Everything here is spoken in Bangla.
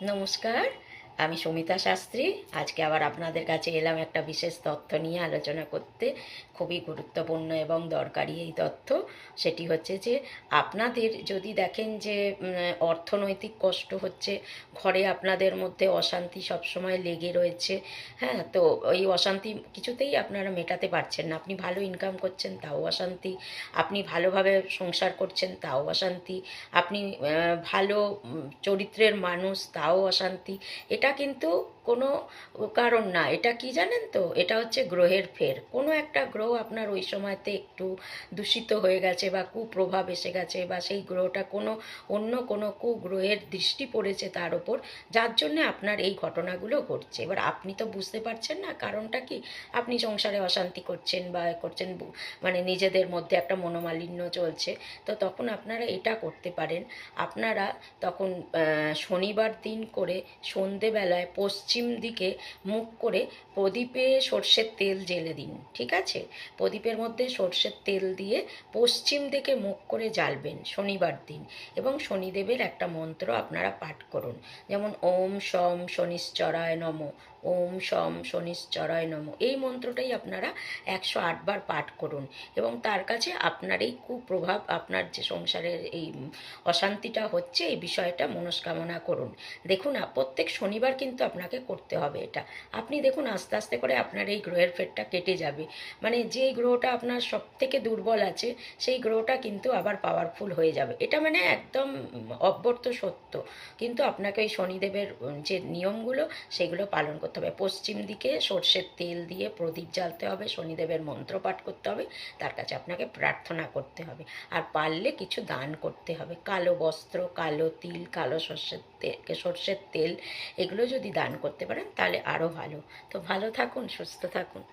নমস্কার আমি সমিতা শাস্ত্রী। আজকে আবার আপনাদের কাছে এলাম একটা বিশেষ তথ্য নিয়ে আলোচনা করতে। খুবই গুরুত্বপূর্ণ এবং দরকারি এই তথ্য সেটি হচ্ছে যে, আপনাদের যদি দেখেন যে অর্থনৈতিক কষ্ট হচ্ছে, ঘরে আপনাদের মধ্যে অশান্তি সবসময় লেগে রয়েছে হ্যাঁ তো এই অশান্তি কিছুতেই আপনারা মেটাতে পারছেন না। আপনি ভালো ইনকাম করছেন, তাও অশান্তি। আপনি ভালোভাবে সংসার করছেন, তাও অশান্তি। আপনি ভালো চরিত্রের মানুষ, তাও অশান্তি। এটা কিন্তু কোনো কারণ না। এটা কি জানেন তো? এটা হচ্ছে গ্রহের ফের। কোনো একটা গ্রহ আপনার ওই সময়তে একটু দূষিত হয়ে গেছে বা কুপ্রভাব এসে গেছে বা সেই গ্রহটা কোনো অন্য কোনো কুগ্রহের দৃষ্টি পড়েছে তার ওপর, যার জন্যে আপনার এই ঘটনাগুলো ঘটছে। এবার আপনি তো বুঝতে পারছেন না কারণটা কি? আপনি সংসারে অশান্তি করছেন বা করছেন মানে নিজেদের মধ্যে একটা মনোমালিন্য চলছে, তো তখন আপনারা এটা করতে পারেন। আপনারা তখন শনিবার দিন করে সন্ধেবেলায় পশ্চিম দিকে মুখ করে প্রদীপে সর্ষের তেল জেলে দিন, ঠিক আছে? প্রদীপের মধ্যে সর্ষের তেল দিয়ে পশ্চিম দিকে মুখ করে জ্বালবেন শনিবার দিন এবং শনিদেবের একটা মন্ত্র আপনারা পাঠ করুন। যেমন, ওম সম শনিশ্চরায় নম, ওম সম শনিশ্চরায় নম এই মন্ত্রটাই আপনারা একশো আটবার পাঠ করুন এবং তার কাছে আপনার এই কুপ্রভাব, আপনার যে সংসারের এই অশান্তিটা হচ্ছে, এই বিষয়টা মনস্কামনা করুন। দেখুন প্রত্যেক প্রত্যেক শনিবার কিন্তু আপনাকে করতে হবে এটা। আপনি দেখুন, আস্তে আস্তে করে আপনার এই গ্রহের ফেরটা কেটে যাবে। মানে যে গ্রহটা আপনার সব থেকে দুর্বল আছে, সেই গ্রহটা কিন্তু আবার পাওয়ারফুল হয়ে যাবে। এটা মানে একদম অব্যর্থ সত্য। কিন্তু আপনাকে ওই শনিদেবের যে নিয়মগুলো, সেগুলো পালন করতে হবে। পশ্চিম দিকে সর্ষের তেল দিয়ে প্রদীপ জ্বালতে হবে, শনিদেবের মন্ত্র পাঠ করতে হবে, তার কাছে আপনাকে প্রার্থনা করতে হবে। আর পারলে কিছু দান করতে হবে। কালো বস্ত্র, কালো তিল, কালো সর্ষের তেল সর্ষের তেল এগুলো যদি দান করতে পারেন তাহলে আরও ভালো। তো ভালো থাকুন সুস্থ থাকুন।